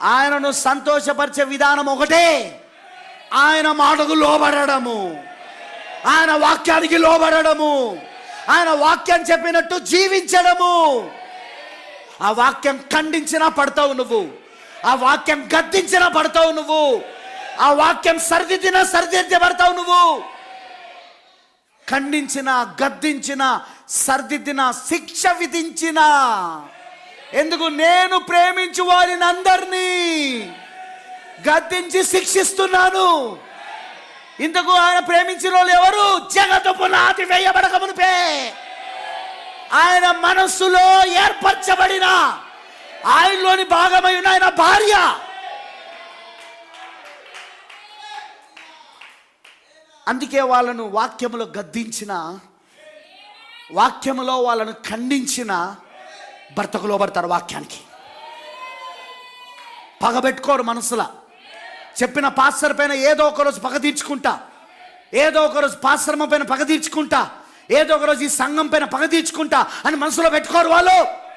ఆయనను సంతోషపరిచే విధానం ఒకటే. ఆయన మాటకు లోబడము ఆయన వాక్యానికి లోబడము ఆయన వాక్యం చెప్పినట్టు జీవించడము. ఆ వాక్యం ఖండించినా పడతావు నువ్వు. ఆ వాక్యం గద్దించినా పడతావు నువ్వు. ఆ వాక్యం సరిదిద్దినా సరిదిద్దబడతావు నువ్వు. ఖండించిన గద్దించిన సరిదిద్దిన శిక్ష విధించిన ఎందుకు నేను ప్రేమించు వారిని అందరినీ గద్దించి శిక్షిస్తున్నాను. ఇంతకు ఆయన ప్రేమించిన వాళ్ళు ఎవరు? జగత్తు పునాది వేయబడక మునిపే. ఆయన మనస్సులో ఏర్పరచబడిన ఆయనలోని భాగమై ఉన్న ఆయన భార్య. అందుకే వాళ్ళను వాక్యములో గద్దించిన వాక్యములో వాళ్ళను ఖండించిన భర్తకు లోబడతారు వాక్యానికి. పగబెట్టుకోరు మనసులా. చెప్పిన పాస్టర్ పైన ఏదో ఒకరోజు పగ తీర్చుకుంటా. ఏదో ఒకరోజు పాశ్రమం పైన పగ తీర్చుకుంటా. ఏదో ఒక రోజు ఈ సంఘం పైన పగ తీర్చుకుంటా అని మనసులో పెట్టుకోరు వాళ్ళు.